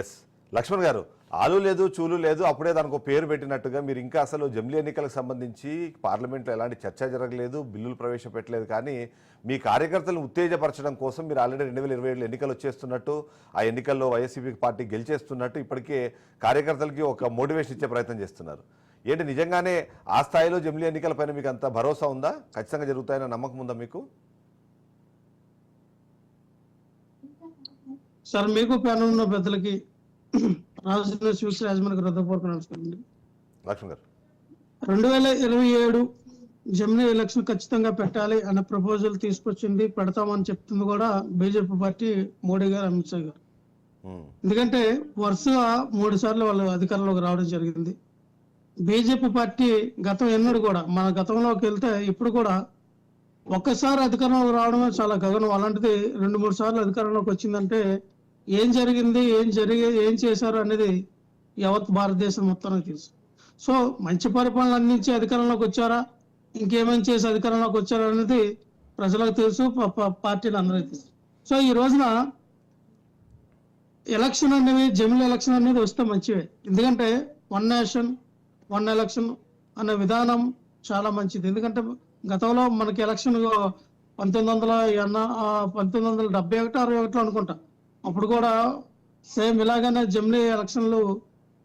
Yes Laxman గారు ఆలు లేదు చూలు లేదు అప్పుడే దానికి పేరు పెట్టినట్టుగా మీరు ఇంకా అసలు జమిలీ ఎన్నికలకు సంబంధించి పార్లమెంట్లో ఎలాంటి చర్చ జరగలేదు బిల్లులు ప్రవేశపెట్టలేదు కానీ మీ కార్యకర్తలను ఉత్తేజపరచడం కోసం మీరు ఆల్రెడీ రెండు వేల ఇరవై ఏడు ఎన్నికలు వచ్చేస్తున్నట్టు ఆ ఎన్నికల్లో వైఎస్సీపీ పార్టీ గెలిచేస్తున్నట్టు ఇప్పటికే కార్యకర్తలకి ఒక మోటివేషన్ ఇచ్చే ప్రయత్నం చేస్తున్నారు. ఏంటి నిజంగానే ఆ స్థాయిలో జమిలీ ఎన్నికలపైన మీకు అంత భరోసా ఉందా? ఖచ్చితంగా జరుగుతాయన్న నమ్మకం ఉందా మీకు? సార్ మీకు ప్యానల్ ఉన్న పెద్దలకి రాజకీయ శివశ్రీ యాజమానికి హృదయపూర్వక నమస్కారం లక్ష్మణ్ గారు. రెండు వేల ఇరవై ఏడు జమినీ ఎలక్షన్ ఖచ్చితంగా పెట్టాలి అన్న ప్రపోజల్ తీసుకొచ్చింది పెడతామని చెప్తుంది కూడా బీజేపీ పార్టీ మోడీ గారు అమిత్ షా గారు. ఎందుకంటే వరుసగా మూడు సార్లు వాళ్ళు అధికారంలోకి రావడం జరిగింది. బీజేపీ పార్టీ గతం ఎన్నడు కూడా మన గతంలోకి వెళ్తే ఇప్పుడు కూడా ఒక్కసారి అధికారంలోకి రావడమే చాలా గగనం. అలాంటిది రెండు మూడు సార్లు అధికారంలోకి వచ్చిందంటే ఏం జరిగింది ఏం జరిగి ఏం చేశారు అనేది యావత్ భారతదేశం మొత్తానికి తెలుసు. సో మంచి పరిపాలన అందించి అధికారంలోకి వచ్చారా? ఇంకేమేం చేసి అధికారంలోకి వచ్చారా అనేది ప్రజలకు తెలుసు ప- ప- పార్టీలు అందరికీ తెలుసు. సో ఈ రోజున ఎలక్షన్ అనేవి జమిల్ ఎలక్షన్ అనేది వస్తే మంచివే. ఎందుకంటే వన్ నేషన్ వన్ ఎలక్షన్ అనే విధానం చాలా మంచిది. ఎందుకంటే గతంలో మనకి ఎలక్షన్ పంతొమ్మిది వందల ఎన్న- పంతొమ్మిది వందల డెబ్బై ఒకటి అరవై ఒకటిలో అనుకుంటా. అప్పుడు కూడా సేమ్ ఇలాగనే జమిలీ ఎలక్షన్లు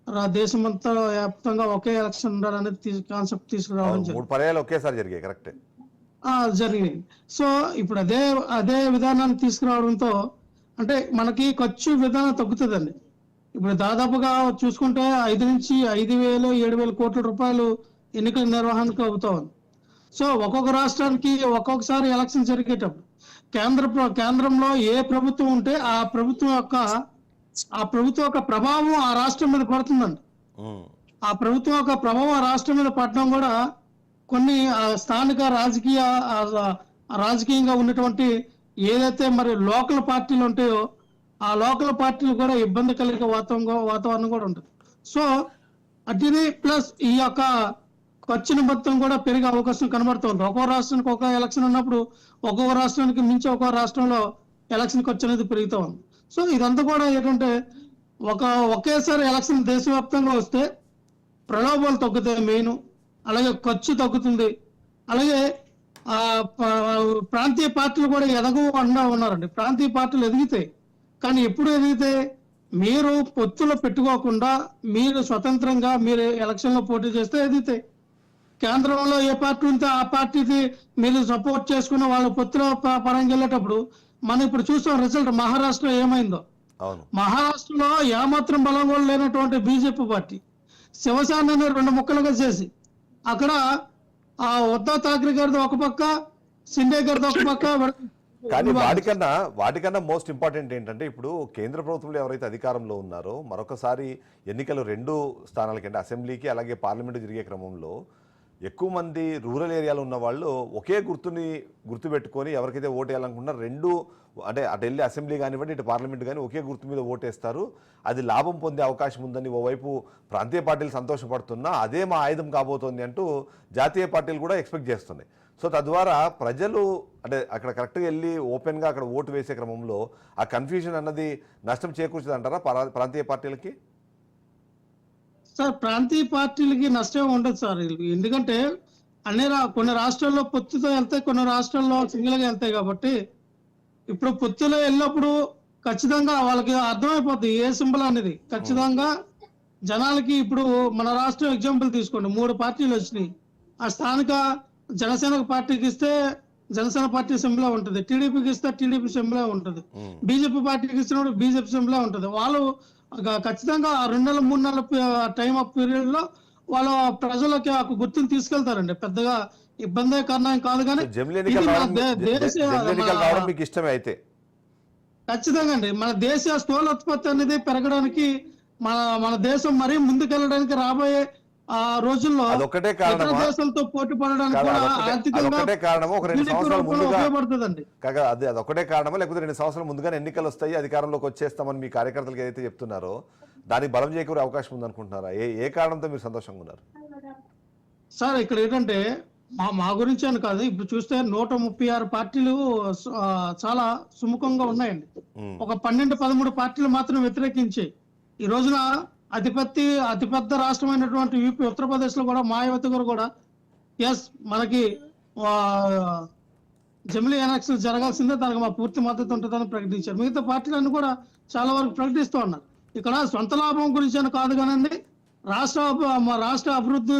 రా- దేశమంతా వ్యాప్తంగా ఒకే ఎలక్షన్ ఉండాలనేది కాన్సెప్ట్ తీసుకురావడం మూడు పర్యాలు ఒకేసారి జరిగాయి కరెక్టే. ఆ, జరిగింది సో ఇప్పుడు అదే అదే విధానాన్ని తీసుకురావడంతో అంటే మనకి ఖర్చు విధానం తగ్గుతుందండి. ఇప్పుడు దాదాపుగా చూసుకుంటే ఐదు నుంచి ఐదు వేలు ఏడు వేల కోట్ల రూపాయలు ఎన్నికల నిర్వహణకు అవుతా. ఉంది సో ఒక్కొక్క రాష్ట్రానికి ఒక్కొక్కసారి ఎలక్షన్ జరిగేటప్పుడు కేంద్ర కేంద్రంలో ఏ ప్రభుత్వం ఉంటే ఆ ప్రభుత్వం యొక్క ఆ ప్రభుత్వం యొక్క ప్రభావం ఆ రాష్ట్రం మీద పడుతుందండి. ఆ ప్రభుత్వం యొక్క ప్రభావం ఆ రాష్ట్రం మీద పడడం కూడా కొన్ని స్థానిక రాజకీయ రాజకీయంగా ఉన్నటువంటి ఏదైతే మరి లోకల్ పార్టీలు ఉంటాయో ఆ లోకల్ పార్టీలు కూడా ఇబ్బంది కలిగే వాతావరణం వాతావరణం కూడా ఉంటుంది. సో అట్టిది ప్లస్ ఈ యొక్క ఖర్చుని మొత్తం కూడా పెరిగే అవకాశం కనబడుతుంది. ఒక్కో రాష్ట్రానికి ఒక ఎలక్షన్ ఉన్నప్పుడు ఒక్కొక్క రాష్ట్రానికి మించి ఒక్కో రాష్ట్రంలో ఎలక్షన్ ఖర్చు అనేది పెరుగుతూ ఉంది సో ఇదంతా కూడా ఏంటంటే ఒక ఒకేసారి ఎలక్షన్ దేశవ్యాప్తంగా వస్తే ప్రలోభాలు తగ్గుతాయి మెయిన్ అలాగే ఖర్చు తగ్గుతుంది. అలాగే ఆ ప్రాంతీయ పార్టీలు కూడా ఎదగవు అన్నా ఉన్నారండి. ప్రాంతీయ పార్టీలు ఎదిగితే కానీ ఎప్పుడు ఎదిగితే మీరు పొత్తులో పెట్టుకోకుండా మీరు స్వతంత్రంగా మీరు ఎలక్షన్లో పోటీ చేస్తే ఎదిగితే కేంద్రంలో ఏ పార్టీ ఉంటే ఆ పార్టీకి మీరు సపోర్ట్ చేసుకున్న వాళ్ళ పొత్తులో ప- పరంగా వెళ్ళేటప్పుడు మనం ఇప్పుడు చూస్తాం రిజల్ట్ మహారాష్ట్ర ఏమైందో. అవును. మహారాష్ట్రలో ఏమాత్రం బలం కూడా లేనటువంటి బీజేపీ పార్టీ శివసేనని రెండు ముక్కలుగా చేసి అక్కడ ఆ ఉద్ధవ్ ఠాక్రే గారిది ఒక పక్క సిండే గారిది ఒక పక్క కానీ వాటికన్నా వాటికన్నా మోస్ట్ ఇంపార్టెంట్ ఏంటంటే ఇప్పుడు కేంద్ర ప్రభుత్వంలో ఎవరైతే అధికారంలో ఉన్నారో మరొకసారి ఎన్నికలు రెండు స్థానాలకి అంటే అసెంబ్లీకి అలాగే పార్లమెంటు జరిగే క్రమంలో ఎక్కువ మంది రూరల్ ఏరియాలో ఉన్న వాళ్ళు ఒకే గుర్తుని గుర్తుపెట్టుకొని ఎవరికైతే ఓటు వేయాలనుకుంటున్నారో రెండు అంటే అటు వెళ్ళి అసెంబ్లీ కానివ్వండి ఇటు పార్లమెంట్ కానీ ఒకే గుర్తు మీద ఓటేస్తారు. అది లాభం పొందే అవకాశం ఉందని ఓవైపు ప్రాంతీయ పార్టీలు సంతోషపడుతున్నా అదే మా ఆయుధం కాబోతోంది అంటూ జాతీయ పార్టీలు కూడా ఎక్స్పెక్ట్ చేస్తున్నాయి. సో తద్వారా ప్రజలు అంటే అక్కడ కరెక్ట్గా వెళ్ళి ఓపెన్గా అక్కడ ఓటు వేసే క్రమంలో ఆ కన్ఫ్యూజన్ అన్నది నష్టం చేకూర్చదంటారా ప్రాంతీయ పార్టీలకి? సార్ ప్రాంతీయ పార్టీలకి నష్టం ఉండదు సార్. ఎందుకంటే అన్ని రా కొన్ని రాష్ట్రాల్లో పొత్తుతో వెళ్తాయి కొన్ని రాష్ట్రాల్లో సింగిల్గా వెళ్తాయి కాబట్టి ఇప్పుడు పొత్తులో వెళ్ళినప్పుడు ఖచ్చితంగా వాళ్ళకి అర్థమైపోద్ది ఏ సింబల్ అనేది. ఖచ్చితంగా జనాలకి ఇప్పుడు మన రాష్ట్రం ఎగ్జాంపుల్ తీసుకోండి. మూడు పార్టీలు వచ్చినాయి. ఆ స్థానిక జనసేన పార్టీకి ఇస్తే జనసేన పార్టీ సింబలే ఉంటుంది. టీడీపీకి ఇస్తే టీడీపీ సింబలే ఉంటుంది. బీజేపీ పార్టీకి ఇచ్చినప్పుడు బీజేపీ సింబలే ఉంటుంది. వాళ్ళు ఖచ్చితంగా ఆ రెండు నెలల మూడు నెలల టైం ఆఫ్ పీరియడ్లో వాళ్ళ ప్రజలకి ఆ గుర్తుని తీసుకెళ్తారండి. పెద్దగా ఇబ్బంది కారణం కాదు కానీ మీకు ఇష్టమే అయితే? ఖచ్చితంగా అండి. మన దేశ స్థూలోత్పత్తి అనేది పెరగడానికి మన మన దేశం మరీ ముందుకెళ్ళడానికి రాబోయే ఆ రోజుల్లో అదొక్కటే ఇతర కారణమా దేశాలతో పోటీ పడడానికి కూడా ఆర్థికంగా ఒక రెండు సంవత్సరాల ముందుగా ఉపయోగపడుతుందండి. కాగా అది అదొక్కటే కారణమా? లేకపోతే రెండు సంవత్సరాల ముందుగానే ఎన్నికలు వస్తాయి అధికారంలోకి వచ్చేస్తామని మీ కార్యకర్తలకు ఏదైతే చెప్తున్నారో దానికి బలం చేకూరే అవకాశం ఉందనుకుంటున్నారా? ఏ ఏ కారణంతో మీరు సంతోషంగా ఉన్నారు? సార్ ఇక్కడ ఏంటంటే మా మా గురించి అని కాదు ఇప్పుడు చూస్తే నూట ముప్పై ఆరు పార్టీలు చాలా సుముఖంగా ఉన్నాయండి. ఒక పన్నెండు పదమూడు పార్టీలు మాత్రం వ్యతిరేకించాయి. ఈ రోజున అతిపెత్తి అతిపెద్ద రాష్ట్రమైనటువంటి యూపీ ఉత్తరప్రదేశ్లో కూడా మాయావతి గారు కూడా ఎస్ మనకి జమిలీ ఎలక్షన్ జరగాల్సిందే దానికి మా పూర్తి మద్దతు ఉంటుందని ప్రకటించారు. మిగతా పార్టీలన్నీ కూడా చాలా వరకు ప్రకటిస్తూ ఉన్నారు. ఇక్కడ సొంత లాభం గురించి అని కాదు కానండి రాష్ట్ర మా రాష్ట్ర అభివృద్ధి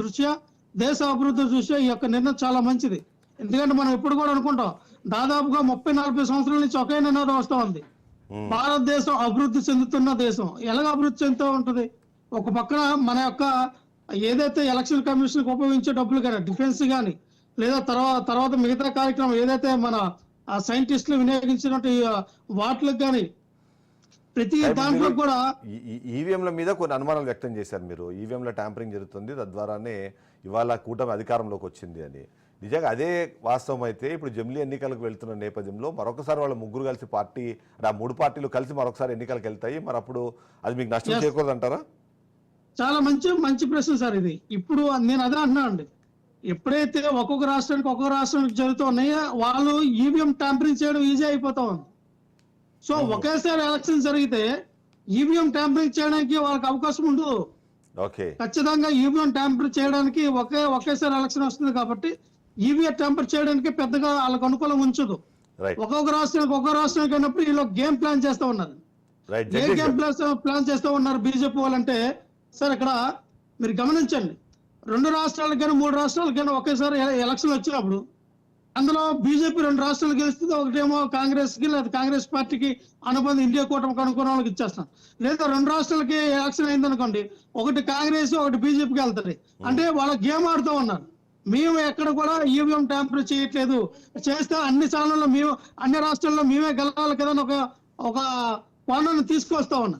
దృష్ట్యా దేశ అభివృద్ధి దృష్ట్యా ఈ యొక్క నిర్ణయం చాలా మంచిది. ఎందుకంటే మనం ఎప్పుడు కూడా అనుకుంటాం దాదాపుగా ముప్పై నలభై సంవత్సరాల నుంచి ఒకే నినాదం వస్తూ ఉంది. భారతదేశం అభివృద్ధి చెందుతున్న దేశం. ఎలాగ అభివృద్ధి చెందుతూ ఉంటది? ఒక పక్కన మన యొక్క ఏదైతే ఎలక్షన్ కమిషన్కి ఉపయోగించే డబ్బులు కానీ డిఫెన్స్ కానీ లేదా తర్వాత తర్వాత మిగతా కార్యక్రమం ఏదైతే మన సైంటిస్టులు వినియోగించినట్టు వాటికి కానీ ప్రతి దాంట్లో కూడా ఈవీఎంల మీద కొన్ని అనుమానాలు వ్యక్తం చేశారు మీరు. ఈవీఎంల ట్యాంపరింగ్ జరుగుతుంది. తద్వారానే ఇవాళ కూటమి అధికారంలోకి వచ్చింది అని. నిజంగా అదే వాస్తవం అయితే ఇప్పుడు జమిలీ ఎన్నికలకు వెళ్తున్న నేపథ్యంలో మరొకసారి వాళ్ళ ముగ్గురు కలిసి పార్టీ ఆ మూడు పార్టీలు కలిసి మరొకసారి ఎన్నికలకు వెళ్తాయి. మరి అప్పుడు అది మీకు నష్టం. చేయకూడదు అంటారా? చాలా మంచి మంచి ప్రశ్న సార్ ఇది. ఇప్పుడు నేను అదే అంటున్నా అండి. ఎప్పుడైతే ఒక్కొక్క రాష్ట్రానికి ఒక్కొక్క రాష్ట్రానికి జరుగుతున్నాయో వాళ్ళు ఈవీఎం ట్యాంపరింగ్ చేయడం ఈజీ అయిపోతా ఉంది. సో ఒకేసారి ఎలక్షన్ జరిగితే ఈవీఎం ట్యాంపరింగ్ చేయడానికి వాళ్ళకి అవకాశం ఉండదు. ఓకే. ఖచ్చితంగా ఈవీఎం ట్యాంపర్ చేయడానికి ఒకే ఒకేసారి ఎలక్షన్ వస్తుంది కాబట్టి ఈవీఎం ట్యాంపర్ చేయడానికి పెద్దగా వాళ్ళకి అనుకూలం ఉంచదు. ఒక్కొక్క రాష్ట్రానికి ఒక్కొక్క రాష్ట్రానికి అయినప్పుడు వీళ్ళు గేమ్ ప్లాన్ చేస్తా ఉన్నారు. ఏ గేమ్. ప్లాన్ ప్లాన్ చేస్తూ ఉన్నారు బీజేపీ వాళ్ళంటే సార్ ఇక్కడ మీరు గమనించండి. రెండు రాష్ట్రాలకు కానీ మూడు రాష్ట్రాలకు కానీ ఒకేసారి ఎలక్షన్ వచ్చినప్పుడు అందులో బీజేపీ రెండు రాష్ట్రాలు గెలుస్తుంది. ఒకటేమో కాంగ్రెస్కి లేదా కాంగ్రెస్ పార్టీకి అనుబంధ ఇండియా కూటమికి అనుకున్న వాళ్ళకి ఇచ్చేస్తాం. లేదా రెండు రాష్ట్రాలకి ఎలక్షన్ అయిందనుకోండి ఒకటి కాంగ్రెస్ ఒకటి బీజేపీకి వెళ్తుంది. అంటే వాళ్ళ గేమ్ ఆడుతూ ఉన్నారు. మేము ఎక్కడ కూడా ఈవీఎం ట్యాంపర్ చేయట్లేదు. చేస్తే అన్ని స్థానాల్లో మేము అన్ని రాష్ట్రాల్లో మేమే గెలవాలి కదా అని ఒక ఒక కోణాన్ని తీసుకొస్తా ఉన్నా.